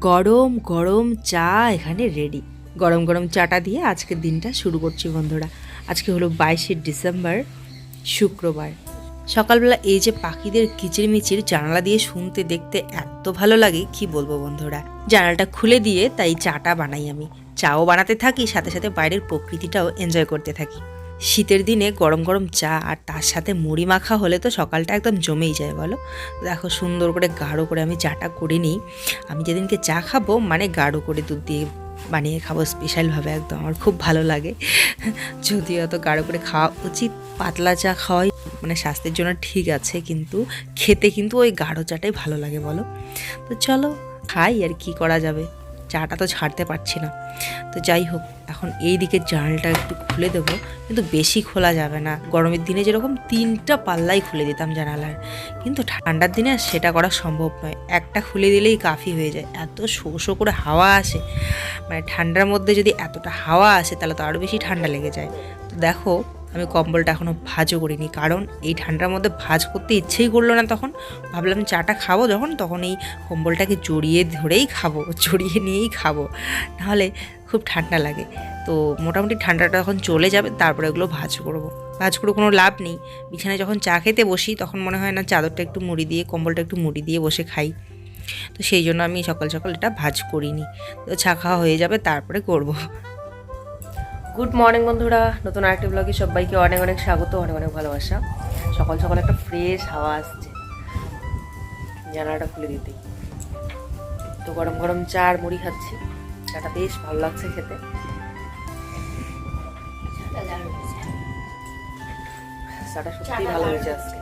গরম গরম চা এখানে রেডি গরম গরম চাটা দিয়ে আজকের দিনটা শুরু করছি বন্ধুরা। আজকে হলো বাইশে ডিসেম্বর, শুক্রবার। সকালবেলা এই যে পাখিদের কিচিরমিচির জানালা দিয়ে শুনতে দেখতে এত ভালো লাগে, কি বলব বন্ধুরা? জানালাটা খুলে দিয়ে তাই চাটা বানাই আমি। চাও বানাতে থাকি, সাথে সাথে বাইরের প্রকৃতিটাও এনজয় করতে থাকি। শীতের দিনে গরম গরম চা আর তার সাথে মুড়ি মাখা হলে তো সকালটা একদম জমেই যায় বলো। দেখো সুন্দর করে গাঢ় করে আমি চাটা করে নিই। আমি যেদিনকে চা খাব মানে গাঢ় করে দুধ দিয়ে বানিয়ে খাব স্পেশালভাবে একদম, আমার খুব ভালো লাগে। যদিও অত গাঢ় করে খাওয়া উচিত, পাতলা চা খাওয়াই মানে স্বাস্থ্যের জন্য ঠিক আছে, কিন্তু খেতে কিন্তু ওই গাঢ় চাটাই ভালো লাগে বলো। তো চলো খাই আর কি করা যাবে, চাটা তো ছাড়তে পারছি না। তো যাই হোক এখন এই দিকের জানালটা একটু খুলে দেবো, কিন্তু বেশি খোলা যাবে না। গরমের দিনে যেরকম তিনটা পাল্লাই খুলে দিতাম জানালার, কিন্তু ঠান্ডার দিনে সেটা করা সম্ভব নয়। একটা খুলে দিলেই কাফি হয়ে যায়। এত শো শো করে হাওয়া আসে। মানে ঠান্ডার মধ্যে যদি এতটা হাওয়া আসে, তাহলে তো আরও বেশি ঠান্ডা লেগে যায়। তো দেখো, আমি কম্বলটা এখনও ভাজও করিনি, কারণ এই ঠান্ডার মধ্যে ভাজ করতে ইচ্ছেই করল না তখন। ভাবলাম চাটা খাব যখন, তখন এই কম্বলটাকে জড়িয়ে ধরেই খাব, জড়িয়ে নিয়েই খাব। নাহলে খুব ঠান্ডা লাগে। তো মোটামুটি ঠান্ডাটা যখন চলে যাবে, তারপরে ওগুলো ভাজ করব। ভাজ করে কোনো লাভ নেই। বিছানায় যখন চা খেতে বসি, তখন মনে হয় না চাদরটা একটু মুড়ি দিয়ে, কম্বলটা একটু মুড়ি দিয়ে বসে খাই। তো সেই জন্য আমি সকাল সকাল এটা ভাজ করিনি। তো চা খাওয়া হয়ে যাবে, তারপরে করব। গুড মর্নিং বন্ধুরা। নতুন আরেকটি ব্লগে সবাইকে অনেক অনেক স্বাগত, অনেক অনেক ভালোবাসা। সকাল সকাল একটা ফ্রেশ হাওয়া আসছে। জানালাটা খুলে দিতেই তো গরম গরম চা আর মুড়ি খাচ্ছি। চাটা বেশ ভালো লাগছে খেতে। চাটা সত্যি ভালো হয়েছে আজকে।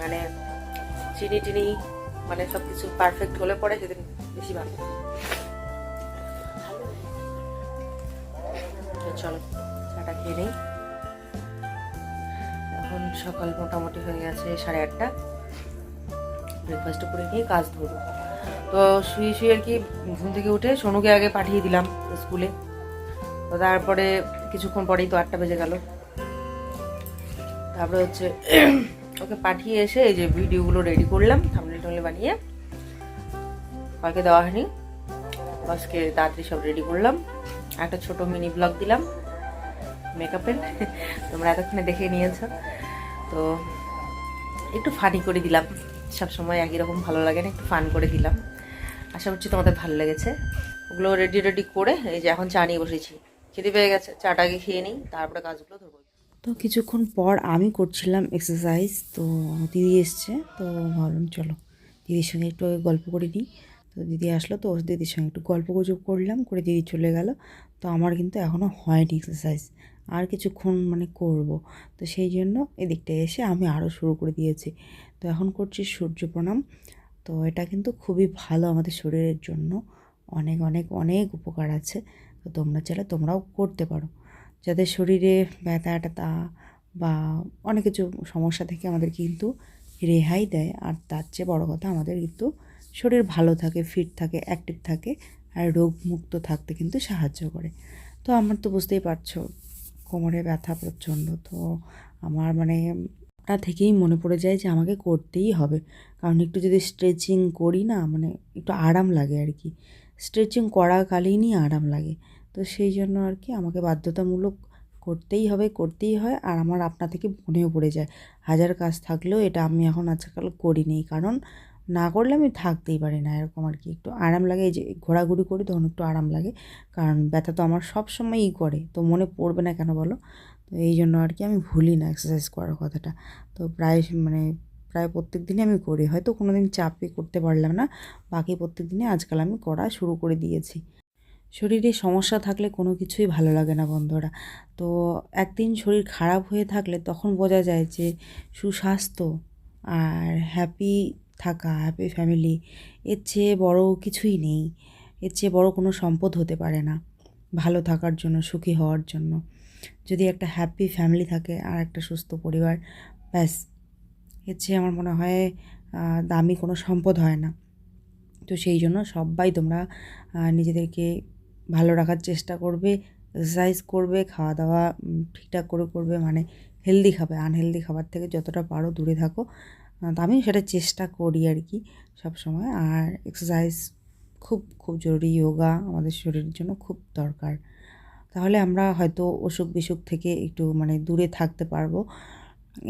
মানে চিনি টিনি মানে সব কিছু পারফেক্ট হলে পরে সেদিন বেশি ভালো। চলো চাটা খেয়ে নেই। এখন সকাল মোটামুটি হয়ে গেছে সাড়ে আটটা। ব্রেকফাস্ট করে নিয়ে কাজ ধরবো। তো শুয়ে শুয়ে আর কি ঘুম থেকে উঠে সোনুকে আগে পাঠিয়ে দিলাম স্কুলে। তো তারপরে কিছুক্ষণ পরেই তো আটটা বেজে গেল। তারপরে হচ্ছে ওকে পাঠিয়ে এসে এই যে ভিডিওগুলো রেডি করলাম থামলে টামলে বানিয়ে। কালকে দেওয়া হয়নি। আজকে তাড়াতাড়ি সব রেডি করলাম। একটা ছোট মিনি ব্লগ দিলাম। মেকআপের তোমরা এতক্ষণে দেখে নিয়েছ। তো একটু ফানি করে দিলাম। সব সময় একই রকম ভালো লাগে না, একটু ফান করে দিলাম। আশা করছি তোমাদের ভালো লেগেছে। ওগুলো রেডি রেডি করে এই যে এখন চা নিয়ে বসেছি। খেতে পেয়ে গেছে, চাটা আগে খেয়ে নিই, তারপরে কাজগুলো ধরবো। তো কিছুক্ষণ পর আমি করছিলাম এক্সারসাইজ তো দিদি এসছে, তো ভাবলাম চলো দিদির সঙ্গে একটু গল্প করে নিই। তো দিদি আসলো, তো দিদির সঙ্গে একটু গল্প গুজব করলাম, করে দিদি চলে গেল। তো আমার কিন্তু এখনও হয়নি এক্সারসাইজ আর কিছুক্ষণ মানে করব। তো সেই জন্য এদিকটা এসে আমি আরও শুরু করে দিয়েছি। তো এখন করছি সূর্য প্রণাম তো এটা কিন্তু খুবই ভালো আমাদের শরীরের জন্য। অনেক অনেক অনেক উপকার আছে। তো তোমরা চাইলে তোমরাও করতে পারো। যাদের শরীরে ব্যথা, ট্যাথা বা অনেক কিছু সমস্যা থেকে আমাদের কিন্তু রেহাই দেয়। আর তার চেয়ে বড়ো কথা আমাদের কিন্তু শরীর ভালো থাকে ফিট থাকে অ্যাক্টিভ থাকে আর রোগ মুক্ত থাকতে কিন্তু সাহায্য করে। তো আমার তো বুঝতেই পারছ, কোমরে ব্যথা প্রচণ্ড। তো আমার মানে তা থেকেই মনে পড়ে যায় যে আমাকে করতেই হবে। কারণ একটু যদি স্ট্রেচিং করি না মানে একটু আরাম লাগে আর কি। স্ট্রেচিং করাকালীনই আরাম লাগে। তো সেই জন্য আর কি আমাকে বাধ্যতামূলক করতেই হবে, করতেই হয়। আর আমার আপনা থেকে মনেও পড়ে যায়, হাজার কাজ থাকলেও এটা আমি এখন আজকাল করিনি কারণ না করলে আমি থাকতেই পারি না, এরকম আর কি। একটু আরাম লাগে, এই যে ঘোরাঘুরি করি তখন একটু আরাম লাগে, কারণ ব্যথা তো আমার সব সময়ই করে, তো মনে পড়বে না কেন বলো? তো এই জন্য আর কি আমি ভুলি না এক্সারসাইজ করার কথাটা। তো প্রায় মানে প্রায় প্রত্যেক দিনই আমি করি, হয়তো কোনো দিন চাপে করতে পারলাম না, বাকি প্রত্যেক দিনে আজকাল আমি করা শুরু করে দিয়েছি। শরীরে সমস্যা থাকলে কোনো কিছুই ভালো লাগে না বন্ধুরা। তো একদিন শরীর খারাপ হয়ে থাকলে তখন বোঝা যায় যে সুস্বাস্থ্য আর হ্যাপি থাকা হ্যাপি ফ্যামিলি এর চেয়ে বড় কিছুই নেই। এর চেয়ে বড় কোনো সম্পদ হতে পারে না। ভালো থাকার জন্য, সুখী হওয়ার জন্য। যদি একটা হ্যাপি ফ্যামিলি থাকে আর একটা সুস্থ পরিবার, ব্যাস। এর চেয়ে আমার মনে হয় দামি কোনো সম্পদ হয় না। তো সেই জন্য সবাই তোমরা নিজেদেরকে ভালো রাখার চেষ্টা করবে এক্সারসাইজ করবে, খাওয়া দাওয়া ঠিকঠাক করে করবে মানে হেলদি খাবে। আনহেলদি খাবার থেকে যতটা পারো দূরে থাকো। তো আমি সেটা চেষ্টা করি আর কি সব সময়। আর এক্সারসাইজ খুব খুব জরুরি যোগা আমাদের শরীরের জন্য খুব দরকার। তাহলে আমরা হয়তো অসুখ বিসুখ থেকে একটু মানে দূরে থাকতে পারব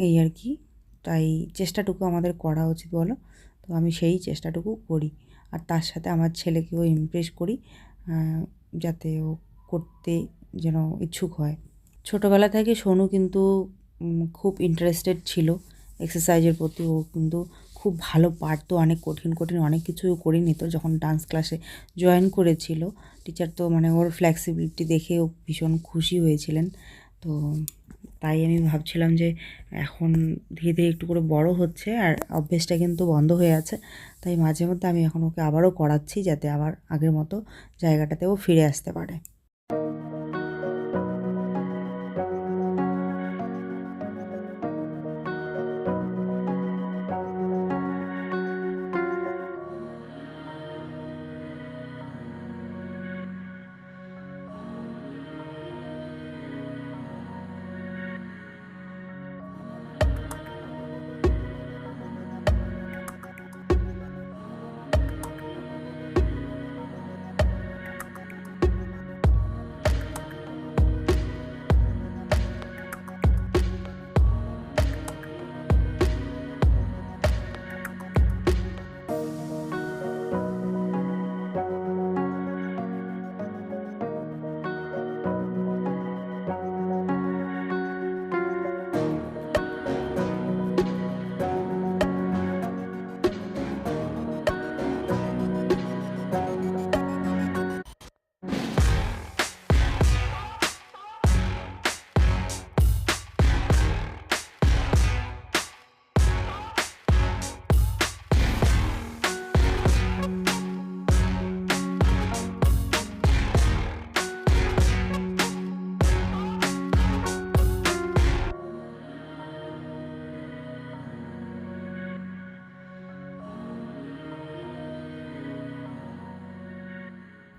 এই আর কি। তাই চেষ্টাটুকু আমাদের করা উচিত বলো? তো আমি সেই চেষ্টাটুকু করি। আর তার সাথে আমার ছেলেকেও ইমপ্রেস করি যাতে ও করতে যেন ইচ্ছুক হয়। ছোটোবেলা থেকে সোনু কিন্তু খুব ইন্টারেস্টেড ছিল। এক্সারসাইজের প্রতি ও কিন্তু খুব ভালো পারতো, অনেক কঠিন কঠিন অনেক কিছু করে নিত। যখন ডান্স ক্লাসে জয়েন করেছিল টিচার তো মানে ওর ফ্লেক্সিবিলিটি দেখে ও ভীষণ খুশি হয়েছিলেন। তো তাই আমি ভাবছিলাম যে এখন ধীরে ধীরে একটু করে বড় হচ্ছে আর অভ্যেসটা কিন্তু বন্ধ হয়ে আছে। তাই মাঝে মধ্যে আমি এখন ওকে আবারও করাচ্ছি যাতে আবার আগের মতো জায়গাটাতেও ফিরে আসতে পারে।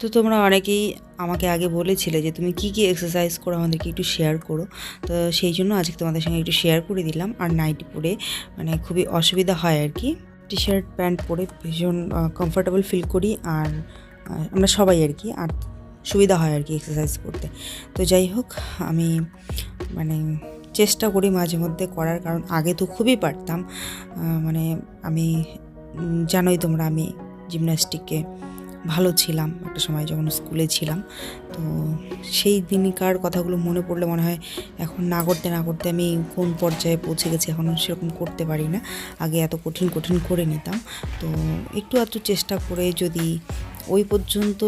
তো তোমরা অনেকেই আমাকে আগে বলেছিলে যে তুমি কি কি এক্সারসাইজ করো আমাদেরকে একটু শেয়ার করো। তো সেই জন্য আজকে তোমাদের সঙ্গে একটু শেয়ার করে দিলাম। আর নাইটি পরে মানে খুবই অসুবিধা হয় আর কি। টি শার্ট প্যান্ট পরে ভীষণ কমফোর্টেবল ফিল করি আর আমরা সবাই আর কি। আর সুবিধা হয় আর কি এক্সারসাইজ করতে। তো যাই হোক, আমি মানে চেষ্টা করি মাঝে মধ্যে করার। কারণ আগে তো খুবই পারতাম। মানে আমি জানোই তোমরা আমি জিমন্যাস্টিকে ভালো ছিলাম একটা সময় যখন স্কুলে ছিলাম। তো সেই দিনকার কথাগুলো মনে পড়লে মনে হয় এখন না করতে না করতে আমি কোন পর্যায়ে পৌঁছে গেছি এখন সেরকম করতে পারি না। আগে এত কঠিন কঠিন করে নিতাম। তো একটু আধটু চেষ্টা করে যদি ওই পর্যন্ত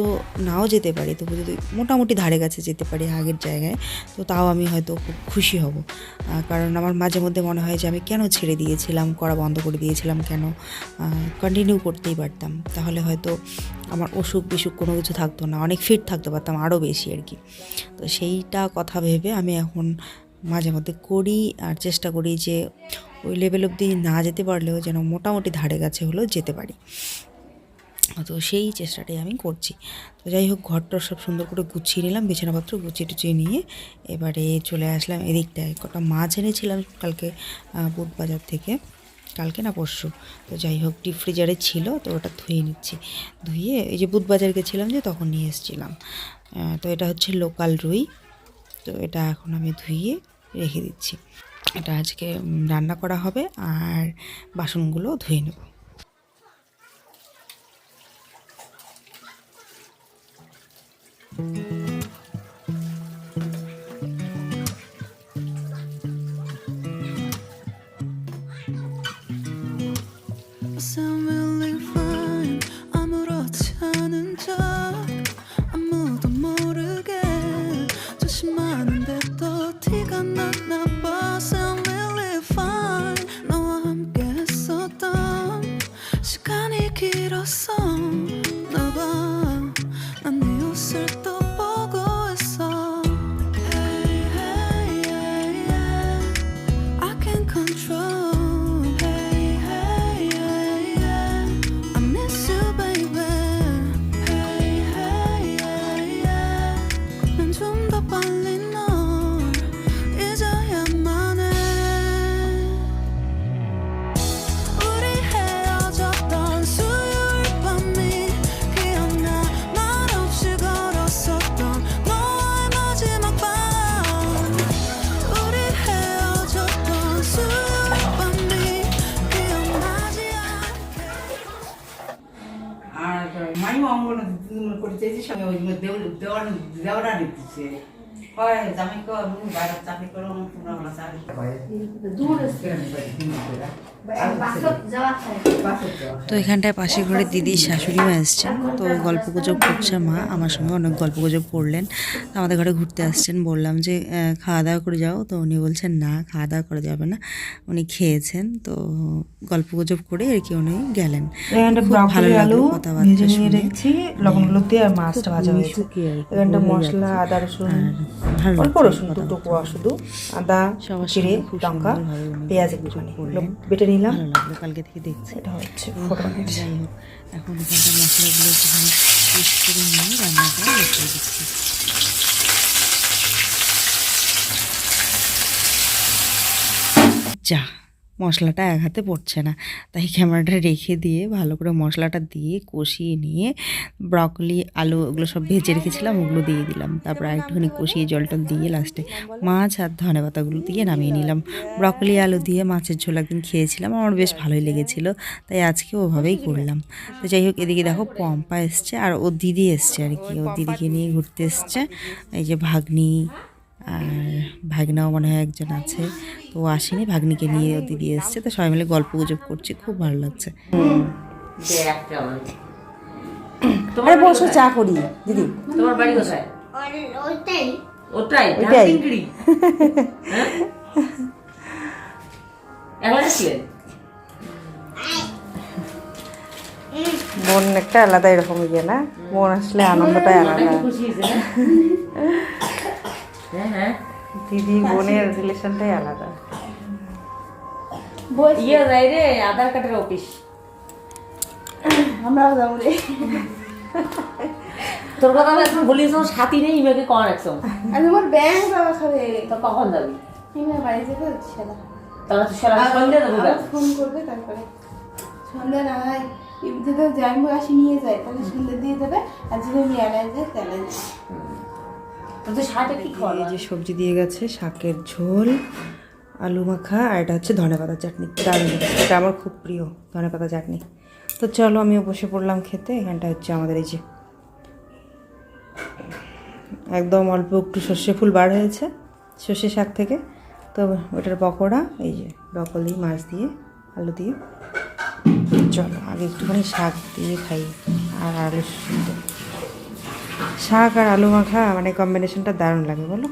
নাও যেতে পারি, তবু যদি মোটামুটি ধারে কাছে যেতে পারি আগের জায়গায়, তো তাও আমি হয়তো খুব খুশি হব। কারণ আমার মাঝে মধ্যে মনে হয় যে আমি কেন ছেড়ে দিয়েছিলাম, করা বন্ধ করে দিয়েছিলাম কেন? কন্টিনিউ করতেই পারতাম। তাহলে হয়তো আমার অসুখ বিসুখ কোনো কিছু থাকতো না, অনেক ফিট থাকতে পারতাম আরও বেশি আর কি। তো সেইটা কথা ভেবে আমি এখন মাঝে মধ্যে করি আর চেষ্টা করি যে ওই লেভেল অবধি না যেতে পারলেও যেন মোটামুটি ধারে কাছে হলেও যেতে পারি। তো সেই চেষ্টাটাই আমি করছি। তো যাই হোক, ঘরটা সব সুন্দর করে গুছিয়ে নিলাম, বিছানাপত্র গুছিয়ে টুচিয়ে নিয়ে এবারে চলে আসলাম এদিকটায়। কটা মাছ এনেছিলাম কালকে বুট বাজার থেকে। কালকে না পরশু। তো যাই হোক, ডিপ ফ্রিজারে ছিল, তো ওটা ধুয়ে নিচ্ছি। ধুয়ে এই যে বুধ বাজার গেছিলাম যে, তখন নিয়ে এসেছিলাম। তো এটা হচ্ছে লোকাল রুই। তো এটা এখন আমি ধুয়ে রেখে দিচ্ছি। এটা আজকে রান্না করা হবে, আর বাসনগুলো ধুয়ে নেব। দেওয়ার দেওয়ারা নিতেছে হয় জামাই কো আমি বাইরে চাকরি করো তোমরা চাকরি দূর তো এখানটায় পাশের ঘরে দিদির শাশুড়ি মা এসছেন তো গল্প গুজব করছে মা। আমার সঙ্গে অনেক গল্প গুজব করলেন। আমাদের ঘরে ঘুরতে আসছেন। বললাম যে খাওয়া দাওয়া করে যাও। তো উনি বলছেন না খাওয়া দাওয়া করা যাবে না। উনি খেয়েছেন। তো গল্প গুজব করে আর কি উনি গেলেন। ভালো লাগল কথাবার্তা শুনে। লবণ হলুদ আর মাছটা ভাজা হয়েছে। এখানটা মশলা আদা রসুন ভালো অল্প রসুন। দুটো শুধু। আদা সবার লঙ্কা পেঁয়াজ একটুখানি। বেটে নিলাম। ভালো লাগল কালকে থেকে দেখছি। এটা হচ্ছে ফোড়নের যাই হোক এখন এখানকার মশলাগুলো একটুখানি পেস্ট করে নিয়ে রান্নাটা বসিয়ে দিচ্ছি। যা মশলাটা এক হাতে পড়ছে না। তাই ক্যামেরাটা রেখে দিয়ে ভালো করে মশলাটা দিয়ে কষিয়ে নিয়ে ব্রকলি, আলু ওগুলো সব ভেজে রেখেছিলাম, ওগুলো দিয়ে দিলাম। তারপর একটুখানি কষিয়ে জলটা দিয়ে লাস্টে মাছ আর ধনে পাতাগুলো দিয়ে নামিয়ে নিলাম। ব্রকলি, আলু দিয়ে মাছের ঝোল একদিন খেয়েছিলাম, আমার বেশ ভালোই লেগেছিল, তাই আজকে ওভাবেই করলাম। তো যাই হোক, এদিকে দেখো পম্পা এসছে, আর ও দিদি এসছে আর কি। ও দিদিকে নিয়ে ঘুরতে এসছে, এই যে ভাগ্নি আর ভাগনাও মনে হয় একজন আছে। তো ও আসেনি ভাগ্নিকে নিয়ে দিদি এসছে। তো সবাই মিলে গল্প গুজব করছি খুব ভালো লাগছে। আরে বসো চা করি দিদি। তোমার বাড়ি কোথায়? ওটাই হ্যাঁ? এখন আসলেন বোন একটা আলাদা এরকম ইয়ে না? বোন আসলে আনন্দটাই আলাদা। দিদি বোনের রিলেশনটাই আলাদা। ইয়ে যাই রে আধার কার্ডের অফিস। আমরাও যাব রে। তোর কথা আমি এখন আমার সাথী নেই ইমেকে কখন একসম আর তোমার ব্যাংক যাওয়া খাবে তো কখন যাবি? বাড়ি যেতে হচ্ছে না তাহলে তো সারা সন্ধ্যে দেবো ফোন করবে তারপরে। সন্ধ্যা না হয় যদি জানব আসি নিয়ে যায় তাহলে সন্ধ্যা দিয়ে দেবে আর যদি নিয়ে যায় তাহলে যে সবজি দিয়ে গেছে শাকের ঝোল আলু মাখা আর এটা হচ্ছে ধনে পাতা চাটনি। দারুণ। এটা আমার খুব প্রিয় ধনে পাতা চাটনি। তো চলো আমিও বসে পড়লাম খেতে এখানটা হচ্ছে আমাদের এই যে একদম অল্প একটু সর্ষে ফুল বার হয়েছে সর্ষে শাক থেকে। তো ওটার পকোড়া এই যে ব্রকলি মাছ দিয়ে আলু দিয়ে। চলো আগে একটুখানি শাক দিয়ে খাই আর আলু সিদ্ধ। শাক আর আলু মাখা মানে কম্বিনেশনটা দারুণ লাগে, বলো?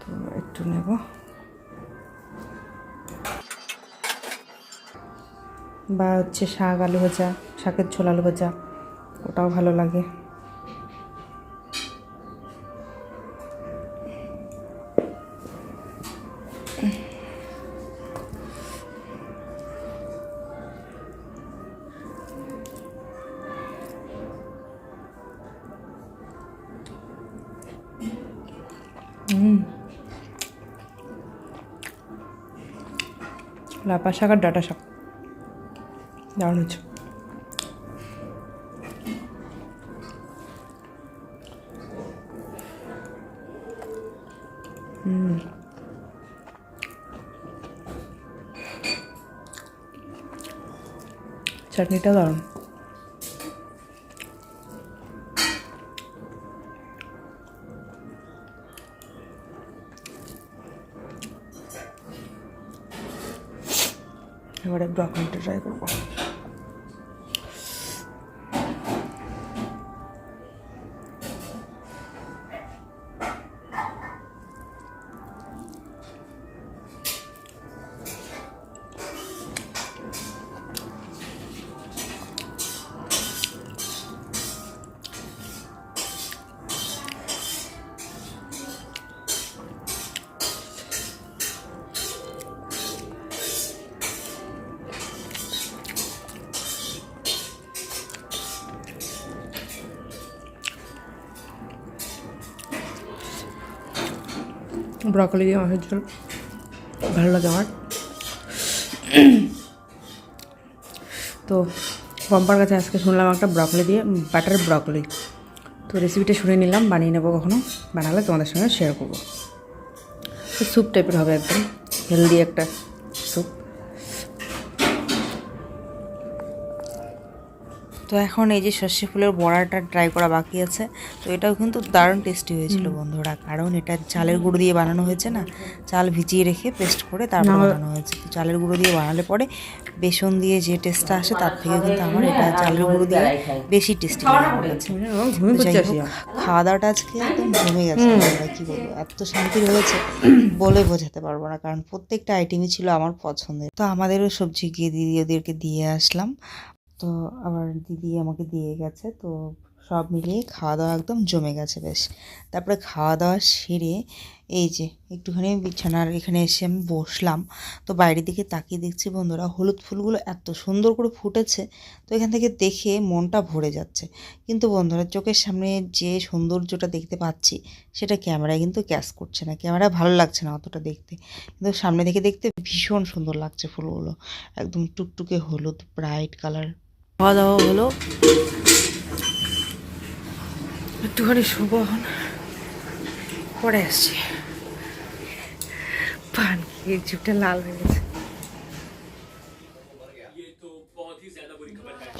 তো একটু নেব। বা হচ্ছে শাক, আলু ভাজা, শাকের ঝোল আলু ভাজা, ওটাও ভালো লাগে। লাপা শাক আর ডাটা শাক দারুণ হচ্ছে। চাটনিটা দারুণ। এবারে ব্রকলিটা ট্রাই করব। ব্রকলি দিয়ে মাছের ঝোল ভালো লাগে আমার। তো পম্পার কাছে আজকে শুনলাম একটা ব্রকলি দিয়ে বাটার ব্রকলি। তো রেসিপিটা শুনে নিলাম, বানিয়ে নেব কখনো। বানালে তোমাদের সঙ্গে শেয়ার করব। তো স্যুপ টাইপের হবে একদম। হেলদি একটা স্যুপ তো এখন এই যে সর্ষে ফুলের বড়াটা ট্রাই করা বাকি আছে। তো এটাও কিন্তু দারুণ টেস্টি হয়েছিল বন্ধুরা কারণ এটা চালের গুঁড়ো দিয়ে বানানো হয়েছে না চাল ভিজিয়ে রেখে পেস্ট করে তারপর বানানো হয়েছে। তো চালের গুঁড়ো দিয়ে বানালে পরে বেসন দিয়ে যে টেস্টটা আসে তার থেকে কিন্তু আমার এটা চালের গুঁড়ো দিয়ে বেশি টেস্টি খাওয়া দাওয়াটা আজকে একদম জমে গেছে কি বলব? এত শান্তি হয়েছে বলে বোঝাতে পারব না কারণ প্রত্যেকটা আইটেমই ছিল আমার পছন্দের। তো আমাদেরও সবজি গিয়ে দিদি ওদেরকে দিয়ে আসলাম। তো আবার দিদি আমাকে দিয়ে গেছে, তো সব মিলিয়ে খাওয়া দাওয়া একদম জমে গেছে বেশ। তারপরে খাওয়া দাওয়া সেরে এই যে একটুখানি বিছানার এখানে এসে আমি বসলাম, তো বাইরের দিকে তাকিয়ে দেখছি বন্ধুরা হলুদ ফুলগুলো এত সুন্দর করে ফুটেছে, তো এখান থেকে দেখে মনটা ভরে যাচ্ছে। কিন্তু বন্ধুরা চোখের সামনে যে সৌন্দর্যটা দেখতে পাচ্ছি, সেটা ক্যামেরায় কিন্তু ক্যাচ করছে না, ক্যামেরা ভালো লাগছে না অতটা দেখতে। কিন্তু সামনে থেকে দেখতে ভীষণ সুন্দর লাগছে ফুলগুলো, একদম টুকটুকে হলুদ, ব্রাইট কালার। খাওয়া দাওয়া হলো। একটুখানি শুভ এখন। পরে আসছি। পান খেয়ে লাল হয়ে গেছে।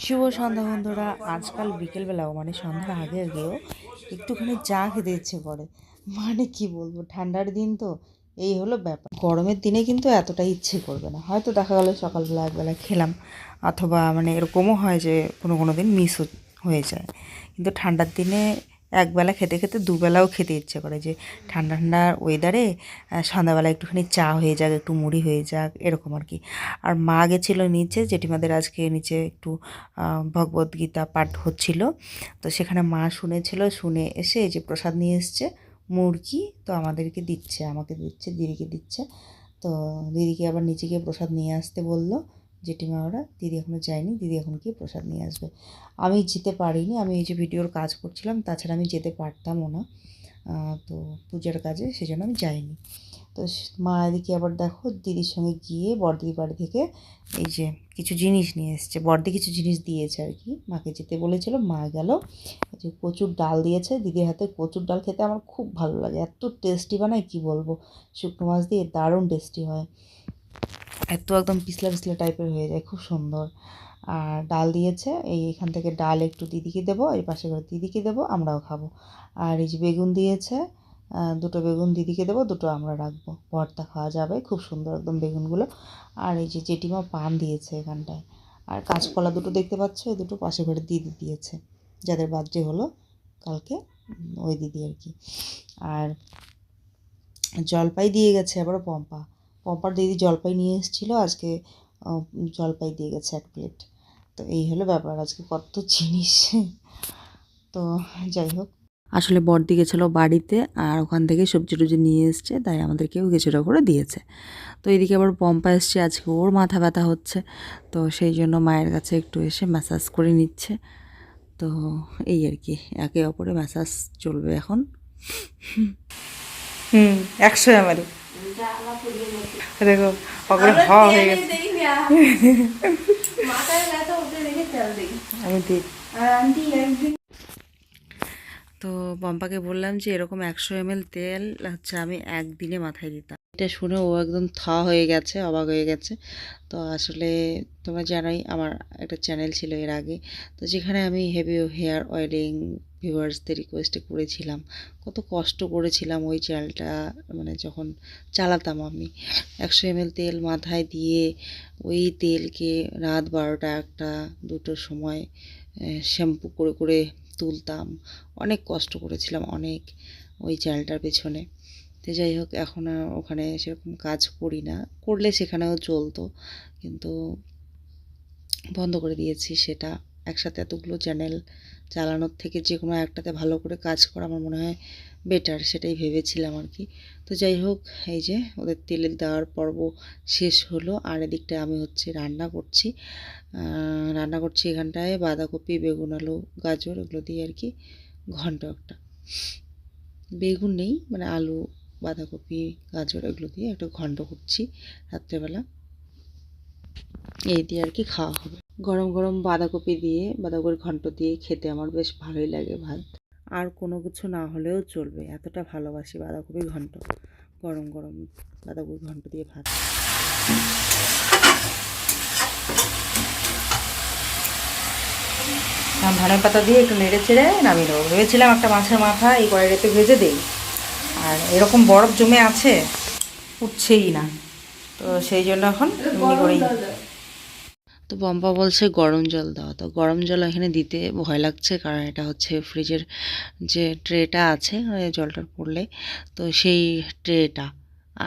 শুভ সন্ধ্যা বন্ধুরা আজকাল বিকেলবেলাও মানে সন্ধ্যার আগে আগেও একটুখানি চা খেতে ইচ্ছে করে। মানে কি বলব ঠান্ডার দিন তো এই হলো ব্যাপার। গরমের দিনে কিন্তু এতটা ইচ্ছে করবে না। হয়তো দেখা গেলো সকালবেলা একবেলা খেলাম, অথবা মানে এরকমও হয় যে কোনো কোনো দিন মিস হয়ে যায়। কিন্তু ঠান্ডার দিনে একবেলা খেতে খেতে দুবেলাও খেতে ইচ্ছে করে যে ঠান্ডা ঠান্ডা ওয়েদারে সন্ধ্যাবেলা একটুখানি চা হয়ে যাক, একটু মুড়ি হয়ে যাক, এরকম আর কি। আর মা গেছিল নিচে, জেঠিমাদের আজকে নিচে একটু ভগবদ্গীতা পাঠ হচ্ছিল। তো সেখানে মা শুনেছিল, শুনে এসে যে প্রসাদ নিয়ে এসছে মুরগি তো আমাদেরকে দিচ্ছে, আমাকে দিচ্ছে, দিদিকে দিচ্ছে। তো দিদিকে আবার নিচে গিয়ে প্রসাদ নিয়ে আসতে বলল। জেঠিমা ওরা, দিদি এখনও যায়নি, দিদি এখন গিয়ে প্রসাদ নিয়ে আসবে। আমি যেতে পারিনি, আমি এই যে ভিডিওর কাজ করছিলাম, তাছাড়া আমি যেতে পারতামও না। তো পূজার কাজে সেজন্য আমি যাইনি। তো মা এদিকে আবার দেখো দিদির সঙ্গে গিয়ে বড়দিদির বাড়ি থেকে এই যে কিছু জিনিস নিয়ে এসছে। বড়দি কিছু জিনিস দিয়েছে আর কি। মাকে যেতে বলেছিল, মা গেল। যে কচুর ডাল দিয়েছে, দিদির হাতে কচুর ডাল খেতে আমার খুব ভালো লাগে। এত টেস্টি বানায়, কি বলব? শুকনো মাছ দিয়ে দারুণ টেস্টি হয়। এত একদম পিছলা পিছলা টাইপের হয়ে যায়, খুব সুন্দর। আর ডাল দিয়েছে, এই এখান থেকে ডাল একটু দিদিকে দেবো, এই পাশে করে দিদিকে দেবো, আমরাও খাব। আর এই যে বেগুন দিয়েছে দুটো বেগুন দিদিকে দেবো, দুটো আমরা রাখব। ভর্তা খাওয়া যাবে, খুব সুন্দর একদম বেগুনগুলো। আর এই যে জেঠিমা পান দিয়েছে এখানটায়। আর কাঁচকলা দুটো দেখতে পাচ্ছ, এই দুটো পাশে করে দিদি দিয়েছে। যাদের বার্থডে হলো, কালকে ওই দিদি আর কি। আর জলপাই দিয়ে গেছে আবারও পম্পা। পম্পার দিদি জলপাই নিয়ে এসেছিল, আজকে জলপাই দিয়ে গেছে এক প্লেট তো এই হলো ব্যাপার, আজকে কত জিনিস। তো যাই হোক আসলে বড়দি গেছিল বাড়িতে আর ওখান থেকে সবজি টবজি নিয়ে এসছে তাই আমাদেরকেও কিছুটা করে দিয়েছে। তো এদিকে আবার পম্পা এসছে আজকে ওর মাথা ব্যথা হচ্ছে তো সেই জন্য মায়ের কাছে একটু এসে ম্যাসাজ করে নিচ্ছে। তো এই আর কি একে অপরে ম্যাসাজ চলবে এখন। হুম একশো এম এল দেখো ওগুলো হ হয়ে গেছে। আমি একদিন তো পম্পাকে বললাম যে, এরকম একশো এমএল তেল হচ্ছে আমি একদিনে মাথায় দিতাম। এটা শুনে ও একদম থ হয়ে গেছে, অবাক হয়ে গেছে। তো আসলে তোমরা জানোই, আমার একটা চ্যানেল ছিল এর আগে। তো যেখানে আমি হেভি হেয়ার অয়েলিং ভিউয়ার্সদের রিকোয়েস্টে করেছিলাম, কত কষ্ট করেছিলাম ওই চ্যানেলটা মানে যখন চালাতাম আমি। একশো এমএল তেল মাথায় দিয়ে ওই তেলকে রাত বারোটা একটা, দুটোর সময় শ্যাম্পু করে করে তুলতাম। অনেক কষ্ট করেছিলাম, অনেক ওই চ্যানেলটার পেছনে। তো যাই হোক, এখন আর ওখানে সেরকম কাজ করি না। করলে সেখানেও চলতো, কিন্তু বন্ধ করে দিয়েছি সেটা। একসাথে এতগুলো চ্যানেল চালানোর থেকে যে কোনো একটাতে ভালো করে কাজ করা আমার মনে হয় বেটার সেটাই ভেবেছিলাম আর কি। তো যাই হোক, এই যে ওদের তেলের দেওয়ার পর্ব শেষ হলো, আর এদিকটায় আমি হচ্ছে রান্না করছি। রান্না করছি এখানটায় বাঁধাকপি, বেগুন, আলু, গাজর, এগুলো দিয়ে আর কি ঘন্ট একটা। বেগুন নেই মানে আলু, বাঁধাকপি, গাজর, এগুলো দিয়ে একটা ঘন্ট করছি রাত্রেবেলা। এই দিয়ে আর কি খাওয়া হবে। গরম গরম বাঁধাকপি দিয়ে, বাঁধাকপির ঘন্ট দিয়ে খেতে আমার বেশ ভালোই লাগে ভাত। আর কোনো কিছু না হলেও চলবে, এতটা ভালোবাসি বাঁধাকপি ঘন্ট। গরম গরম বাঁধাকপি ঘন্ট দিয়ে ভাত। ধনে পাতা দিয়ে একটু নেড়ে চেড়ে নামিয়ে দেবো ভেবেছিলাম একটা মাছের মাথা এই কড়াইতে ভেজে দিই। আর এরকম বরফ জমে আছে, উঠছেই না। তো সেই জন্য এখন এমনি করেই তো পম্পা বলছে গরম জল দাও। তো গরম জল এখানে দিতে ভয় লাগছে, কারণ এটা হচ্ছে ফ্রিজের যে ট্রেটা আছে জলটা পড়লে। তো সেই ট্রেটা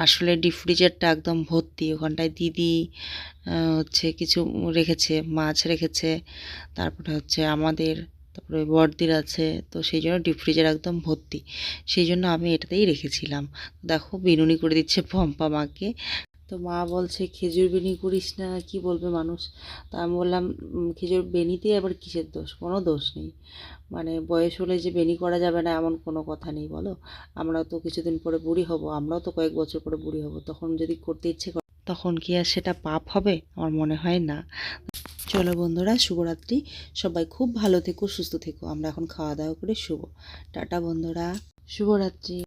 আসলে ডিপ ফ্রিজারটা একদম ভর্তি। ওখানটায় দিদি হচ্ছে কিছু রেখেছে, মাছ রেখেছে, তারপরে হচ্ছে আমাদের, তারপরে বর্দির আছে, তো সেই জন্য ডিপ ফ্রিজার একদম ভর্তি। সেই জন্য আমি এটাতেই রেখেছিলাম। দেখো, বিনুনি করে দিচ্ছে পম্পা মাকে। তো মা বলছে, খেজুর বেনি করিস না, কি বলবে মানুষ? তা আমি বললাম খেজুর বেনিতে আবার কিসের দোষ? কোনো দোষ নেই। মানে বয়স হলে যে বেনি করা যাবে না, এমন কোনো কথা নেই, বলো। আমরা তো কিছুদিন পরে বুড়ি হব, আমরাও তো কয়েক বছর পরে বুড়ি হব। তখন যদি করতে ইচ্ছে করে, তখন কি আর সেটা পাপ হবে? আমার মনে হয় না। চলো বন্ধুরা, শুভরাত্রি। সবাই খুব ভালো থেকো, সুস্থ থেকো। আমরা এখন খাওয়া দাওয়া করে শুভ টাটা বন্ধুরা। শুভরাত্রি।